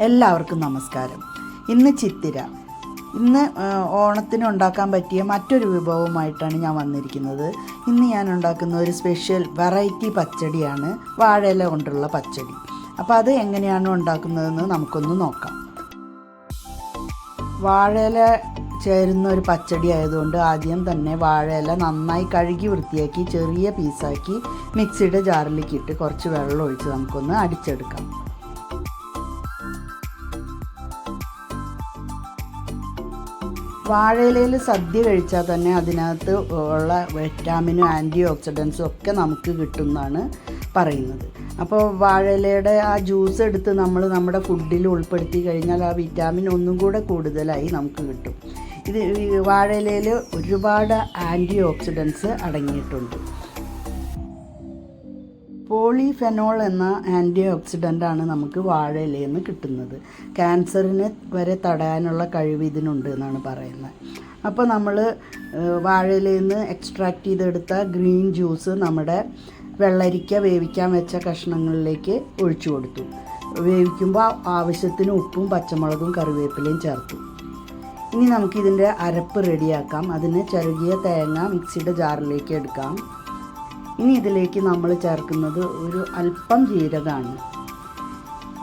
എല്ലാവർക്കും നമസ്കാരം. ഇന്ന് ചിത്തിര. ഇന്ന് ഓണത്തിന് ഉണ്ടാക്കാൻ പറ്റിയ മറ്റൊരു വിഭവമായിട്ടാണ് ഞാൻ വന്നിരിക്കുന്നത്. ഇന്ന് ഞാൻ ഉണ്ടാക്കുന്ന ഒരു സ്പെഷ്യൽ വെറൈറ്റി പച്ചടിയാണ് വാഴയില കൊണ്ടുള്ള പച്ചടി. അപ്പോൾ അത് എങ്ങനെയാണ് ഉണ്ടാക്കുന്നതെന്ന് നമുക്കൊന്ന് നോക്കാം. വാഴയില ചേരുന്ന ഒരു പച്ചടി ആയതുകൊണ്ട് ആദ്യം തന്നെ വാഴയില നന്നായി കഴുകി വൃത്തിയാക്കി ചെറിയ പീസാക്കി മിക്സിയുടെ ജാറിലേക്ക് ഇട്ട് കുറച്ച് വെള്ളം ഒഴിച്ച് നമുക്കൊന്ന് അടിച്ചെടുക്കാം. വാഴയിലയിൽ സദ്യ കഴിച്ചാൽ തന്നെ അതിനകത്ത് ഉള്ള വിറ്റാമിനും ആന്റി ഓക്സിഡൻസും ഒക്കെ നമുക്ക് കിട്ടുമെന്നാണ് പറയുന്നത്. അപ്പോൾ വാഴയിലയുടെ ആ ജ്യൂസ് എടുത്ത് നമ്മൾ നമ്മുടെ ഫുഡിൽ ഉൾപ്പെടുത്തി കഴിഞ്ഞാൽ ആ വിറ്റാമിൻ ഒന്നും കൂടെ കൂടുതലായി നമുക്ക് കിട്ടും. ഇത് വാഴയിലയിൽ ഒരുപാട് ആന്റി ഓക്സിഡൻസ് അടങ്ങിയിട്ടുണ്ട്. പോളിഫെനോൾ എന്ന ആന്റി ഓക്സിഡന്റ് ആണ് നമുക്ക് വാഴയിലയിൽ നിന്ന് കിട്ടുന്നത്. ക്യാൻസറിനെ വരെ തടയാനുള്ള കഴിവ് ഇതിനുണ്ട് എന്നാണ് പറയുന്നത്. അപ്പോൾ നമ്മൾ വാഴയിലയിൽ നിന്ന് എക്സ്ട്രാക്ട് ചെയ്തെടുത്ത ഗ്രീൻ ജ്യൂസ് നമ്മുടെ വെള്ളരിക്ക വേവിക്കാൻ വെച്ച കഷ്ണങ്ങളിലേക്ക് ഒഴിച്ചു കൊടുത്തു. വേവിക്കുമ്പോൾ ആവശ്യത്തിന് ഉപ്പും പച്ചമുളകും കറിവേപ്പിലയും ചേർത്തു. ഇനി നമുക്കിതിന്റെ അരപ്പ് റെഡിയാക്കാം. അതിന് ചെറുകിയ തേങ്ങ മിക്സിയുടെ ജാറിലേക്ക് എടുക്കാം. ഇനി ഇതിലേക്ക് നമ്മൾ ചേർക്കുന്നത് ഒരു അല്പം ജീരകമാണ്.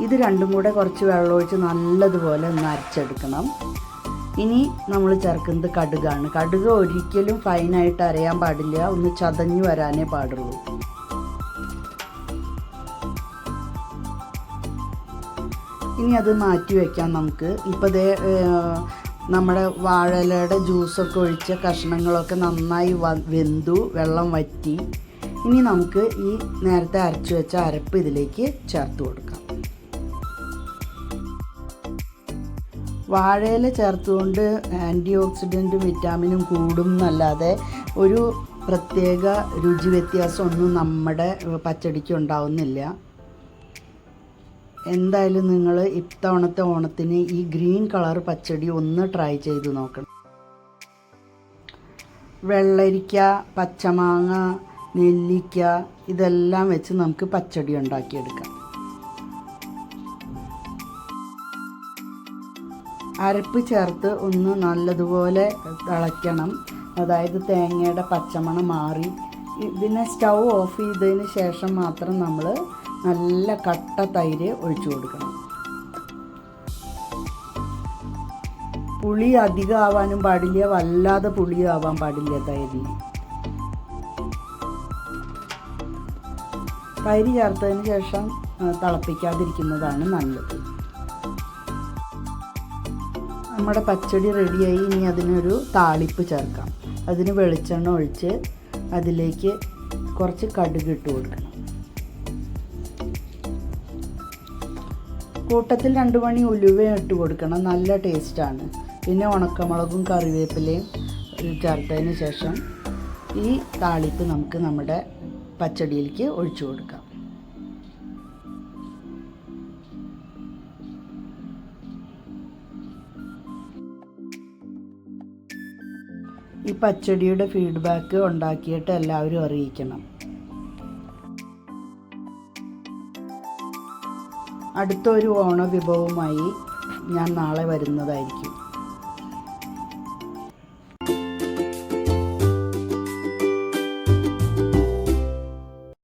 ഇത് രണ്ടും കൂടെ കുറച്ച് വെള്ളമൊഴിച്ച് നല്ലതുപോലെ ഒന്ന് അരച്ചെടുക്കണം. ഇനി നമ്മൾ ചേർക്കുന്നത് കടുകാണ്. കടുക് ഒരിക്കലും ഫൈനായിട്ട് അരയാൻ പാടില്ല. ഒന്ന് ചതഞ്ഞു വരാനേ പാടുള്ളൂ. ഇനി അത് മാറ്റി വയ്ക്കാം നമുക്ക്. ഇപ്പോൾ ദേ നമ്മുടെ വാഴയിലയുടെ ജ്യൂസൊക്കെ ഒഴിച്ച കഷ്ണങ്ങളൊക്കെ നന്നായി വെന്തു വെള്ളം വറ്റി. ഇനി നമുക്ക് ഈ നേരത്തെ അരച്ചു വെച്ച അരപ്പ് ഇതിലേക്ക് ചേർത്ത് കൊടുക്കാം. വാഴയില ചേർത്തുകൊണ്ട് ആന്റി ഓക്സിഡന്റും വിറ്റാമിനും കൂടും എന്നല്ലാതെ ഒരു പ്രത്യേക രുചി വ്യത്യാസമൊന്നും നമ്മുടെ പച്ചടിക്ക് ഉണ്ടാവുന്നില്ല. എന്തായാലും നിങ്ങൾ ഇത്തവണത്തെ ഓണത്തിന് ഈ ഗ്രീൻ കളർ പച്ചടി ഒന്ന് ട്രൈ ചെയ്ത് നോക്കണം. വെള്ളരിക്ക പച്ചമാങ്ങ നെല്ലിക്ക ഇതെല്ലാം വെച്ച് നമുക്ക് പച്ചടി ഉണ്ടാക്കിയെടുക്കാം. അരപ്പ് ചേർത്ത് ഒന്ന് നല്ലതുപോലെ തിളയ്ക്കണം. അതായത് തേങ്ങയുടെ പച്ചമണം മാറി. ഇതിനെ സ്റ്റൗ ഓഫ് ചെയ്തതിന് ശേഷം മാത്രം നമ്മൾ നല്ല കട്ട തൈര് ഒഴിച്ചു കൊടുക്കണം. പുളി അധികം ആവാനും പാടില്ല വല്ലാതെ പുളിയും ആവാൻ പാടില്ല തൈരിന്. തൈര് ചേർത്തതിന് ശേഷം തിളപ്പിക്കാതിരിക്കുന്നതാണ് നല്ലത്. നമ്മുടെ പച്ചടി റെഡിയായി ഇനി അതിനൊരു താളിപ്പ് ചേർക്കാം. അതിന് വെളിച്ചെണ്ണ ഒഴിച്ച് അതിലേക്ക് കുറച്ച് കടുക് ഇട്ട് കൊടുക്കണം. കൂട്ടത്തിൽ രണ്ട് മണി ഉലുവയും ഇട്ട് കൊടുക്കണം. നല്ല ടേസ്റ്റാണ്. പിന്നെ ഉണക്കമുളകും കറിവേപ്പിലയും ചേർത്തതിന് ശേഷം ഈ താളിപ്പ് നമുക്ക് നമ്മുടെ പച്ചടിയിലേക്ക് ഒഴിച്ചു കൊടുക്കാം. ഈ പച്ചടിയുടെ ഫീഡ്ബാക്ക് ഉണ്ടാക്കിയിട്ട് എല്ലാവരും അറിയിക്കണം. അടുത്തൊരു ഓണ വിഭവമായി ഞാൻ നാളെ വരുന്നതായിരിക്കും.